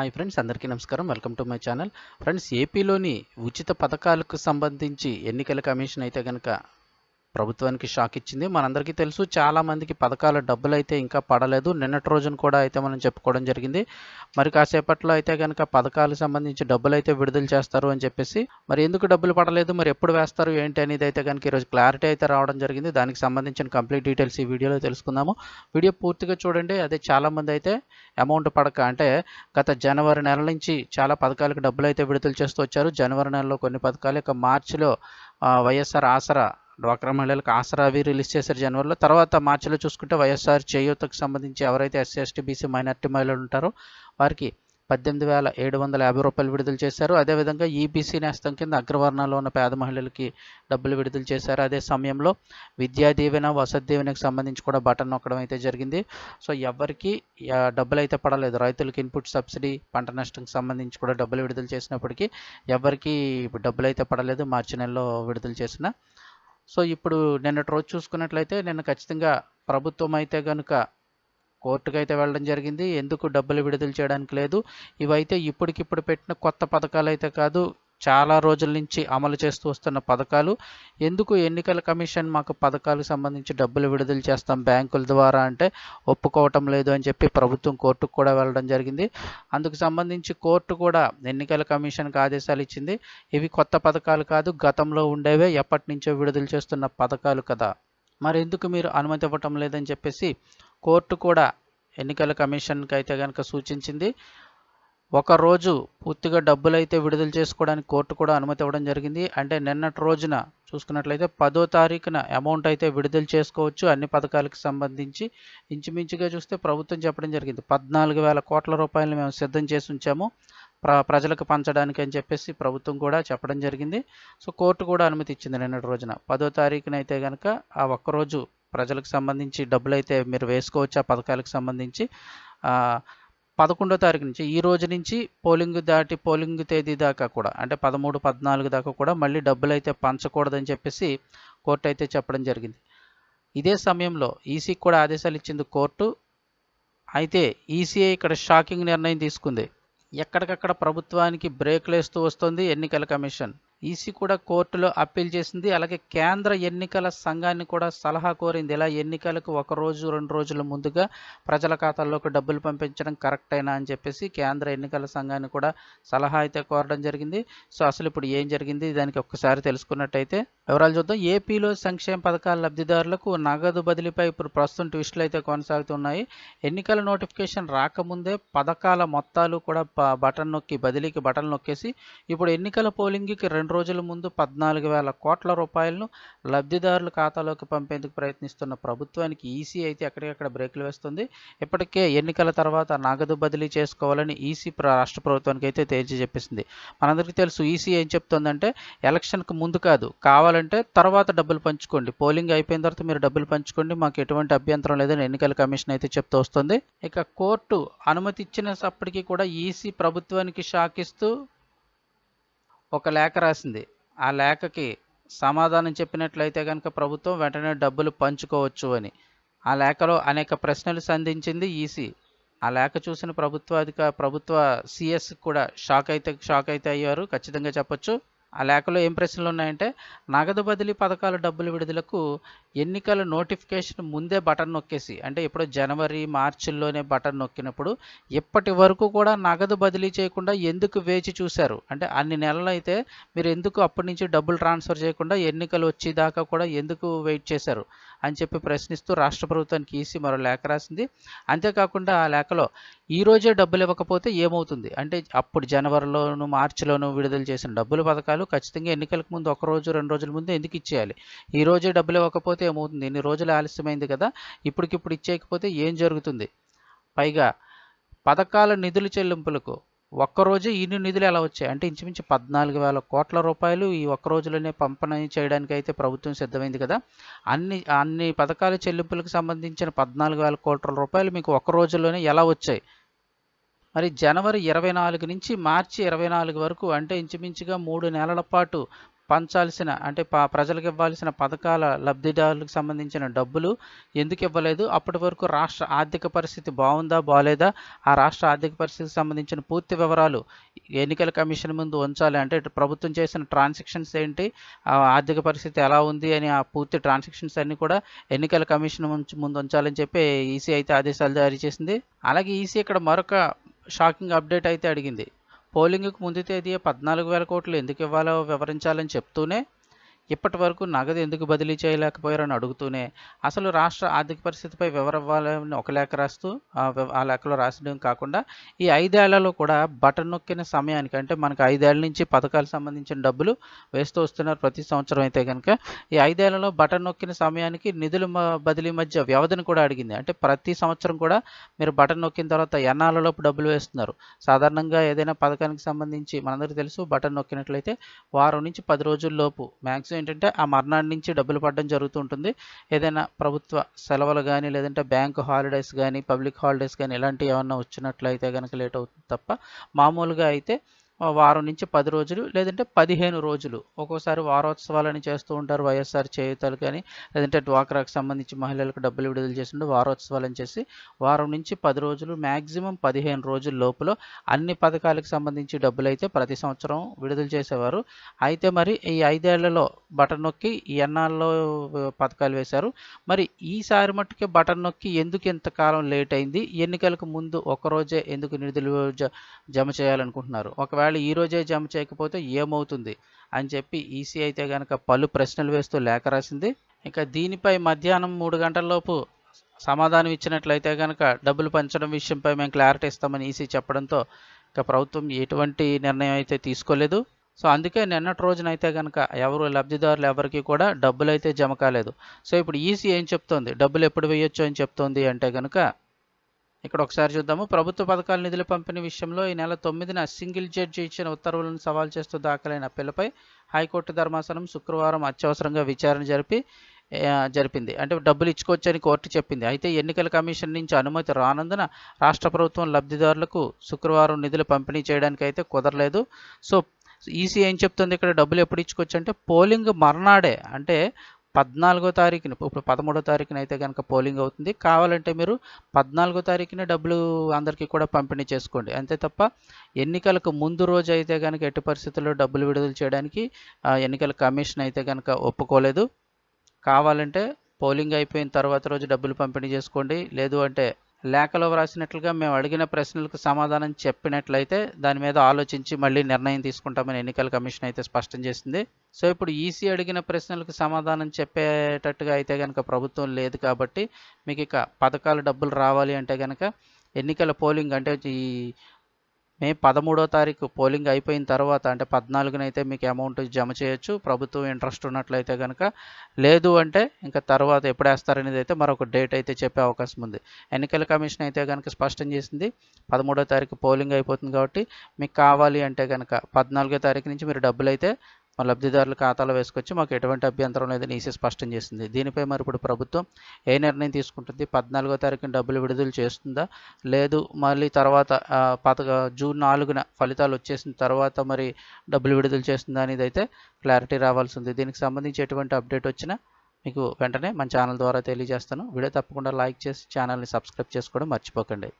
Hi friends అందరికీ నమస్కారం. Welcome to my channel. Friends ఏపీలోని ఉచిత పథకాలకు సంబంధించి ఎన్నికల కమిషన్ అయితే కనుక ప్రభుత్వానికి షాక్ ఇచ్చింది. మనందరికీ తెలుసు చాలామందికి పథకాల డబ్బులు అయితే ఇంకా పడలేదు. నిన్నటి రోజున కూడా అయితే మనం చెప్పుకోవడం జరిగింది. మరి కాసేపట్లో అయితే కనుక పథకాలకు సంబంధించి డబ్బులు అయితే విడుదల చేస్తారు అని చెప్పేసి మరి ఎందుకు డబ్బులు పడలేదు? మరి ఎప్పుడు వేస్తారు? ఏంటి అనేది అయితే కనుక ఈరోజు క్లారిటీ అయితే రావడం జరిగింది. దానికి సంబంధించిన కంప్లీట్ డీటెయిల్స్ ఈ వీడియోలో తెలుసుకుందాము. వీడియో పూర్తిగా చూడండి. అదే చాలామంది అయితే అమౌంట్ పడక అంటే గత జనవరి నెల నుంచి చాలా పథకాలకు డబ్బులు అయితే విడుదల చేస్తూ వచ్చారు. జనవరి నెలలో కొన్ని పథకాలు ఇక మార్చిలో వైఎస్ఆర్ ఆసరా డ్వాక్రా మహిళలకు ఆసరా అవి రిలీజ్ చేశారు జనవరిలో. తర్వాత మార్చిలో చూసుకుంటే వైఎస్ఆర్ చేయూతకు సంబంధించి ఎవరైతే ఎస్సీ ఎస్టీ బీసీ మైనార్టీ మహిళలు ఉంటారో వారికి పద్దెనిమిది వేల ఏడు వందల యాభై రూపాయలు విడుదల చేశారు. అదేవిధంగా ఈబీసీ నేస్తం కింద అగ్రవర్ణాల్లో ఉన్న పేద మహిళలకి డబ్బులు విడుదల చేశారు. అదే సమయంలో విద్యా దీవెన వసతి దీవెనకు సంబంధించి కూడా బటన్ నొక్కడం అయితే జరిగింది. సో ఎవరికి డబ్బులు అయితే పడలేదు. రైతులకు ఇన్పుట్ సబ్సిడీ పంట నష్టంకి సంబంధించి కూడా డబ్బులు విడుదల చేసినప్పటికీ ఎవరికి డబ్బులు అయితే పడలేదు మార్చి నెలలో విడుదల చేసిన సో ఇప్పుడు నిన్నటి రోజు చూసుకున్నట్లయితే నిన్న ఖచ్చితంగా ప్రభుత్వం అయితే కనుక కోర్టుకు అయితే వెళ్ళడం జరిగింది. ఎందుకు డబ్బులు విడుదల చేయడానికి లేదు? ఇవైతే ఇప్పటికిప్పుడు పెట్టిన కొత్త పథకాలు అయితే కాదు. చాలా రోజుల నుంచి అమలు చేస్తూ వస్తున్న పథకాలు. ఎందుకు ఎన్నికల కమిషన్ మాకు పథకాలకు సంబంధించి డబ్బులు విడుదల చేస్తాం బ్యాంకుల ద్వారా అంటే ఒప్పుకోవటం లేదు అని చెప్పి ప్రభుత్వం కోర్టుకు కూడా వెళ్ళడం జరిగింది. అందుకు సంబంధించి కోర్టు కూడా ఎన్నికల కమిషన్కి ఆదేశాలు ఇచ్చింది. ఇవి కొత్త పథకాలు కాదు గతంలో ఉండేవే ఎప్పటి నుంచో విడుదల చేస్తున్న పథకాలు కదా. మరి ఎందుకు మీరు అనుమతి ఇవ్వటం లేదని చెప్పేసి కోర్టు కూడా ఎన్నికల కమిషన్కి అయితే కనుక సూచించింది. ఒక రోజు పూర్తిగా డబ్బులైతే విడుదల చేసుకోవడానికి కోర్టు కూడా అనుమతి ఇవ్వడం జరిగింది. అంటే నిన్నటి రోజున చూసుకున్నట్లయితే పదో తారీఖున అమౌంట్ అయితే విడుదల చేసుకోవచ్చు. అన్ని పథకాలకు సంబంధించి ఇంచుమించుగా చూస్తే ప్రభుత్వం చెప్పడం జరిగింది. పద్నాలుగు వేల కోట్ల రూపాయలు మేము సిద్ధం చేసి ఉంచాము. ప్ర ప్రజలకు పంచడానికి అని చెప్పేసి ప్రభుత్వం కూడా చెప్పడం జరిగింది. సో కోర్టు కూడా అనుమతి ఇచ్చింది నిన్నటి రోజున. పదో తారీఖున అయితే కనుక ఆ ఒక్కరోజు ప్రజలకు సంబంధించి డబ్బులు అయితే మీరు వేసుకోవచ్చు? ఆ పథకాలకు సంబంధించి పదకొండో తారీఖు నుంచి ఈ రోజు నుంచి పోలింగ్ దాటి పోలింగ్ తేదీ దాకా కూడా అంటే పదమూడు పద్నాలుగు దాకా కూడా మళ్ళీ డబ్బులు అయితే పంచకూడదని చెప్పేసి కోర్టు అయితే చెప్పడం జరిగింది. ఇదే సమయంలో ఈసీకి కూడా ఆదేశాలు ఇచ్చింది కోర్టు. అయితే ఈసీఐ ఇక్కడ షాకింగ్ నిర్ణయం తీసుకుంది. ఎక్కడికక్కడ ప్రభుత్వానికి బ్రేక్లు వేస్తూ వస్తుంది ఎన్నికల కమిషన్. ఈసీ కూడా కోర్టులో అప్పీల్ చేసింది. అలాగే కేంద్ర ఎన్నికల సంఘాన్ని కూడా సలహా కోరింది. ఇలా ఎన్నికలకు ఒక రోజు రెండు రోజుల ముందుగా ప్రజల ఖాతాల్లోకి డబ్బులు పంపించడం కరెక్ట్ అయినా అని చెప్పేసి కేంద్ర ఎన్నికల సంఘాన్ని కూడా సలహా అయితే కోరడం జరిగింది. సో అసలు ఇప్పుడు ఏం జరిగింది? దానికి ఒక్కసారి తెలుసుకున్నట్టయితే వివరాలు చూద్దాం. ఏపీలో సంక్షేమ పథకాల లబ్ధిదారులకు నగదు బదిలీపై ఇప్పుడు ప్రస్తుతం ట్విస్టులు అయితే కొనసాగుతున్నాయి. ఎన్నికల నోటిఫికేషన్ రాకముందే పథకాల మొత్తాలు కూడా బటన్ నొక్కి బదిలీకి బటన్ నొక్కేసి ఇప్పుడు ఎన్నికల పోలింగ్కి రెండు రోజుల ముందు పద్నాలుగు వేల కోట్ల రూపాయలను లబ్ధిదారుల ఖాతాలోకి పంపేందుకు ప్రయత్నిస్తున్న ప్రభుత్వానికి ఈసీ అయితే ఎక్కడికక్కడ బ్రేకులు వేస్తుంది. ఇప్పటికే ఎన్నికల తర్వాత నగదు బదిలీ చేసుకోవాలని ఈసీ రాష్ట్ర ప్రభుత్వానికి అయితే తేల్చి చెప్పేసింది. మనందరికీ తెలుసు ఈసీ ఏం చెప్తుందంటే ఎలక్షన్కి ముందు కాదు కావాలంటే తర్వాత డబ్బులు పంచుకోండి. పోలింగ్ అయిపోయిన తర్వాత మీరు డబ్బులు పంచుకోండి. మాకు ఎటువంటి అభ్యంతరం లేదని ఎన్నికల కమిషన్ అయితే చెప్తూ వస్తుంది. ఇక కోర్టు అనుమతి ఇచ్చినప్పటికీ కూడా ఈసీ ప్రభుత్వానికి షాక్ ఇస్తూ ఒక లేఖ రాసింది. ఆ లేఖకి సమాధానం చెప్పినట్లయితే కనుక ప్రభుత్వం వెంటనే డబ్బులు పంచుకోవచ్చు అని. ఆ లేఖలో అనేక ప్రశ్నలు సంధించింది ఈసీ. ఆ లేఖ చూసిన ప్రభుత్వ అధిక ప్రభుత్వ సిఎస్ కూడా షాక్ అయితే షాక్ అయితే అయ్యారు. ఖచ్చితంగా చెప్పొచ్చు. ఆ లేఖలో ఏం ప్రశ్నలు ఉన్నాయంటే నగదు బదిలీ పథకాల డబ్బుల విడుదలకు ఎన్నికల నోటిఫికేషన్ ముందే బటన్ నొక్కేసి అంటే ఇప్పుడు జనవరి మార్చిల్లోనే బటన్ నొక్కినప్పుడు ఇప్పటి వరకు కూడా నగదు బదిలీ చేయకుండా ఎందుకు వేచి చూశారు? అంటే అన్ని నెలలు అయితే మీరు ఎందుకు అప్పటి నుంచి డబ్బులు ట్రాన్స్ఫర్ చేయకుండా ఎన్నికలు వచ్చేదాకా కూడా ఎందుకు వెయిట్ చేశారు? అని చెప్పి ప్రశ్నిస్తూ రాష్ట్ర ప్రభుత్వానికి ఈసీ మరో లేఖ రాసింది. అంతేకాకుండా ఆ లేఖలో ఈ రోజే డబ్బులు ఇవ్వకపోతే ఏమవుతుంది? అంటే అప్పుడు జనవరిలోను మార్చిలోను విడుదల చేసిన డబ్బులు పథకాలు ఖచ్చితంగా ఎన్నికలకు ముందు ఒక రోజు రెండు రోజుల ముందు ఎందుకు ఇచ్చేయాలి? ఈ రోజే డబ్బులు ఇవ్వకపోతే ఏమవుతుంది? ఇన్ని రోజులు ఆలస్యమైంది కదా. ఇప్పటికిప్పుడు ఇచ్చేయకపోతే ఏం జరుగుతుంది? పైగా పథకాల నిధుల చెల్లింపులకు ఒక్కరోజే ఇన్ని నిధులు ఎలా వచ్చాయి? అంటే ఇంచుమించు పద్నాలుగు వేల కోట్ల రూపాయలు ఈ ఒక్క రోజులోనే పంపన చేయడానికి అయితే ప్రభుత్వం సిద్ధమైంది కదా. అన్ని అన్ని పథకాల చెల్లింపులకు సంబంధించిన పద్నాలుగు వేల కోట్ల రూపాయలు మీకు ఒక్క రోజులోనే ఎలా వచ్చాయి? మరి జనవరి ఇరవై నాలుగు నుంచి మార్చి ఇరవై నాలుగు వరకు అంటే ఇంచుమించుగా మూడు నెలల పాటు పంచాల్సిన అంటే ప ప్రజలకు ఇవ్వాల్సిన పథకాల లబ్ధిదారులకు సంబంధించిన డబ్బులు ఎందుకు ఇవ్వలేదు? అప్పటి వరకు రాష్ట్ర ఆర్థిక పరిస్థితి బాగుందా బాగాలేదా ఆ రాష్ట్ర ఆర్థిక పరిస్థితికి సంబంధించిన పూర్తి వివరాలు ఎన్నికల కమిషన్ ముందు ఉంచాలి. అంటే ప్రభుత్వం చేసిన ట్రాన్సాక్షన్స్ ఏంటి? ఆ ఆర్థిక పరిస్థితి ఎలా ఉంది అని ఆ పూర్తి ట్రాన్సాక్షన్స్ అన్నీ కూడా ఎన్నికల కమిషన్ ముందు ఉంచాలని చెప్పి ఈసీ అయితే ఆదేశాలు జారీ చేసింది. అలాగే ఈసీ ఇక్కడ మరొక షాకింగ్ అప్డేట్ అయితే అడిగింది. పోలింగ్కు ముందు తేదీ పద్నాలుగు వేల కోట్లు ఎందుకు ఇవ్వాలో వివరించాలని చెప్తూనే ఇప్పటి వరకు నగదు ఎందుకు బదిలీ చేయలేకపోయారని అడుగుతూనే అసలు రాష్ట్ర ఆర్థిక పరిస్థితిపై వివరవ్వాలని ఒక లేఖ రాస్తూ ఆ లేఖలో రాసడం కాకుండా ఈ ఐదేళ్ళలో కూడా బటన్ నొక్కిన సమయానికి అంటే మనకు ఐదేళ్ళ నుంచి పథకాలకు సంబంధించిన డబ్బులు వేస్తూ వస్తున్నారు ప్రతి సంవత్సరం అయితే కనుక ఈ ఐదేళ్ళలో బటన్ నొక్కిన సమయానికి నిధుల మ- బదిలీ మధ్య వ్యవధిని కూడా అడిగింది. అంటే ప్రతి సంవత్సరం కూడా మీరు బటన్ నొక్కిన తర్వాత ఎన్నాళ్ళలోపు డబ్బులు వేస్తున్నారు? సాధారణంగా ఏదైనా పథకానికి సంబంధించి మనందరికీ తెలుసు బటన్ నొక్కినట్లయితే వారం నుంచి పది రోజుల్లోపు మ్యాక్సిమం ఏంటంటే ఆ మర్నాడు నుంచి డబ్బులు పడడం జరుగుతూ ఉంటుంది. ఏదైనా ప్రభుత్వ సెలవులు కానీ లేదంటే బ్యాంక్ హాలిడేస్ కానీ పబ్లిక్ హాలిడేస్ కానీ ఇలాంటివి ఏమన్నా వచ్చినట్లయితే కనుక లేట్ అవుతుంది తప్ప మామూలుగా అయితే వారం నుంచి పది రోజులు లేదంటే పదిహేను రోజులు. ఒక్కోసారి వారోత్సవాలని చేస్తూ ఉంటారు వైఎస్ఆర్ చేయుతలు కానీ లేదంటే డ్వాక్రాకు సంబంధించి మహిళలకు డబ్బులు విడుదల చేస్తుండే వారోత్సవాలని చేసి వారం నుంచి పది రోజులు మ్యాక్సిమం పదిహేను రోజుల లోపల అన్ని పథకాలకు సంబంధించి డబ్బులు అయితే ప్రతి సంవత్సరం విడుదల చేసేవారు. అయితే మరి ఈ ఐదేళ్ళలో బటన్ నొక్కి ఈ ఎన్నాళ్ళలో పథకాలు వేశారు. మరి ఈసారి మట్టుకే బటన్ నొక్కి ఎందుకు ఇంతకాలం లేట్ అయింది? ఎన్నికలకు ముందు ఒకరోజే ఎందుకు నిధులు జ- జమ చేయాలనుకుంటున్నారు? ఒకవేళ ఈ రోజే జమ చేయకపోతే ఏమవుతుంది? అని చెప్పి ఈసీ అయితే కనుక పలు ప్రశ్నలు వేస్తూ లేఖ రాసింది. ఇంకా దీనిపై మధ్యాహ్నం మూడు గంటలలోపు సమాధానం ఇచ్చినట్లయితే కనుక డబ్బులు పంచడం విషయంపై మేము క్లారిటీ ఇస్తామని ఈసీ చెప్పడంతో ఇక ప్రభుత్వం ఎటువంటి నిర్ణయం అయితే తీసుకోలేదు. సో అందుకే నిన్నటి రోజునైతే కనుక ఎవరు లబ్ధిదారులు ఎవరికి కూడా డబ్బులు అయితే జమ కాలేదు. సో ఇప్పుడు ఈసీ ఏం చెప్తోంది? డబ్బులు ఎప్పుడు వేయొచ్చు అని చెప్తోంది అంటే కనుక ఇక్కడ ఒకసారి చూద్దాము. ప్రభుత్వ పథకాల నిధుల పంపిణీ విషయంలో ఈ నెల తొమ్మిదిన సింగిల్ జడ్జి ఇచ్చిన ఉత్తర్వులను సవాల్ చేస్తూ దాఖలైన అప్పీలపై హైకోర్టు ధర్మాసనం శుక్రవారం అత్యవసరంగా విచారణ జరిపి జరిపింది. అంటే డబ్బులు ఇచ్చుకోవచ్చని కోర్టు చెప్పింది. అయితే ఎన్నికల కమిషన్ నుంచి అనుమతి రానందున రాష్ట్ర ప్రభుత్వం లబ్ధిదారులకు శుక్రవారం నిధులు పంపిణీ చేయడానికి అయితే కుదరలేదు. సో ఈసీ ఏం చెప్తుంది? ఇక్కడ డబ్బులు ఎప్పుడు ఇచ్చుకోవచ్చు అంటే పోలింగ్ మర్నాడే. అంటే పద్నాలుగో తారీఖున ఇప్పుడు పదమూడో తారీఖున అయితే కనుక పోలింగ్ అవుతుంది. కావాలంటే మీరు పద్నాలుగో తారీఖున డబ్బులు అందరికీ కూడా పంపిణీ చేసుకోండి. అంతే తప్ప ఎన్నికలకు ముందు రోజు అయితే కనుక ఎట్టి పరిస్థితుల్లో డబ్బులు విడుదల చేయడానికి ఎన్నికల కమిషన్ అయితే కనుక ఒప్పుకోలేదు. కావాలంటే పోలింగ్ అయిపోయిన తర్వాత రోజు డబ్బులు పంపిణీ చేసుకోండి. లేదు అంటే లేఖలో వ్రాసినట్లుగా మేము అడిగిన ప్రశ్నలకు సమాధానం చెప్పినట్లయితే దాని మీద ఆలోచించి మళ్ళీ నిర్ణయం తీసుకుంటామని ఎన్నికల కమిషన్ అయితే స్పష్టం చేసింది. సో ఇప్పుడు ఈసీ అడిగిన ప్రశ్నలకు సమాధానం చెప్పేటట్టుగా అయితే కనుక ప్రభుత్వం లేదు కాబట్టి మీకు ఇక పథకాలు డబ్బులు రావాలి అంటే కనుక ఎన్నికల పోలింగ్ అంటే ఈ మే పదమూడో తారీఖు పోలింగ్ అయిపోయిన తర్వాత అంటే పద్నాలుగున అయితే మీకు అమౌంట్ జమ చేయొచ్చు. ప్రభుత్వం ఇంట్రెస్ట్ ఉన్నట్లయితే కనుక లేదు అంటే ఇంకా తర్వాత ఎప్పుడు వేస్తారనేది అయితే మరొక డేట్ అయితే చెప్పే అవకాశం ఉంది. ఎన్నికల కమిషన్ అయితే కనుక స్పష్టం చేసింది పదమూడో తారీఖు పోలింగ్ అయిపోతుంది కాబట్టి మీకు కావాలి అంటే కనుక పద్నాలుగో తారీఖు నుంచి మీరు డబ్బులు అయితే మా లబ్ధిదారుల ఖాతాలో వేసుకొచ్చి మాకు ఎటువంటి అభ్యంతరం లేదని ఈసీ స్పష్టం చేసింది. దీనిపై మరి ఇప్పుడు ప్రభుత్వం ఏ నిర్ణయం తీసుకుంటుంది? పద్నాలుగో తారీఖున డబ్బులు విడుదల చేస్తుందా? లేదు మళ్ళీ తర్వాత పత జూన్ నాలుగున ఫలితాలు వచ్చేసిన తర్వాత మరి డబ్బులు విడుదల చేస్తుందా అనేది అయితే క్లారిటీ రావాల్సి ఉంది దీనికి సంబంధించి ఎటువంటి అప్డేట్ వచ్చినా మీకు వెంటనే మన ఛానల్ ద్వారా తెలియజేస్తాను. వీడియో తప్పకుండా లైక్ చేసి ఛానల్ని సబ్స్క్రైబ్ చేసుకోవడం మర్చిపోకండి.